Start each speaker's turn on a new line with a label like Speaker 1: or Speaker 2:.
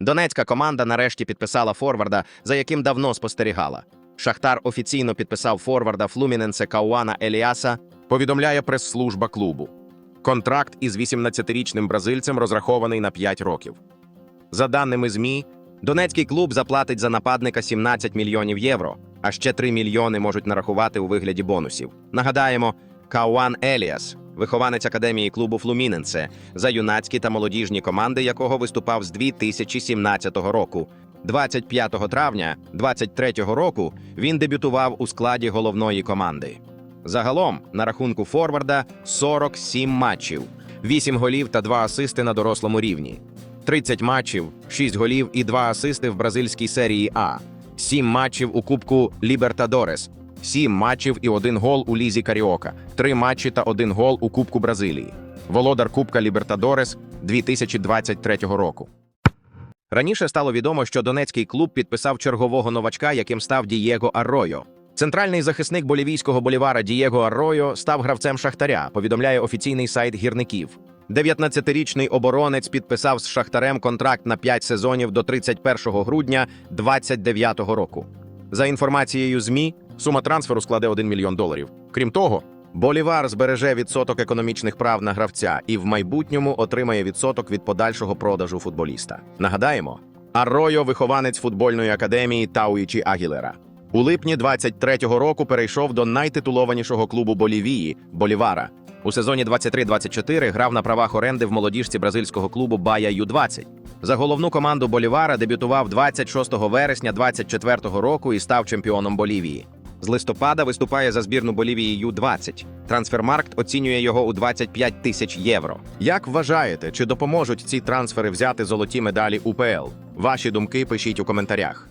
Speaker 1: Донецька команда нарешті підписала форварда, за яким давно спостерігала. Шахтар офіційно підписав форварда Флуміненсе Кауана Еліаса, повідомляє прес-служба клубу. Контракт із 18-річним бразильцем розрахований на 5 років. За даними ЗМІ, донецький клуб заплатить за нападника 17 мільйонів євро, а ще 3 мільйони можуть нарахувати у вигляді бонусів. Нагадаємо, Кауан Еліас, вихованець академії клубу Флуміненсе, за юнацькі та молодіжні команди, якого виступав з 2017 року. 25 травня 23 року він дебютував у складі головної команди. Загалом на рахунку форварда 47 матчів, 8 голів та 2 асисти на дорослому рівні. 30 матчів, 6 голів і 2 асисти в бразильській серії А, 7 матчів у Кубку Лібертадорес, 7 матчів і 1 гол у Лізі Каріока, 3 матчі та 1 гол у Кубку Бразилії. Володар Кубка Лібертадорес 2023 року. Раніше стало відомо, що донецький клуб підписав чергового новачка, яким став Дієго Арройо. Центральний захисник болівійського болівара Дієго Арройо став гравцем Шахтаря, повідомляє офіційний сайт гірників. 19-річний оборонець підписав з Шахтарем контракт на 5 сезонів до 31 грудня 2029 року. За інформацією ЗМІ, сума трансферу складе 1 мільйон доларів. Крім того, Болівар збереже відсоток економічних прав на гравця і в майбутньому отримає відсоток від подальшого продажу футболіста. Нагадаємо, Арройо – вихованець футбольної академії Тауїчі Агілера. У липні 23-го року перейшов до найтитулованішого клубу Болівії Болівара. У сезоні 23-24 грав на правах оренди в молодіжці бразильського клубу Бая Ю-20. За головну команду Болівара дебютував 26 вересня 24-го року і став чемпіоном Болівії. З листопада виступає за збірну Болівії Ю-20. Трансфермаркт оцінює його у 25 тисяч євро. Як вважаєте, чи допоможуть ці трансфери взяти золоті медалі УПЛ? Ваші думки пишіть у коментарях.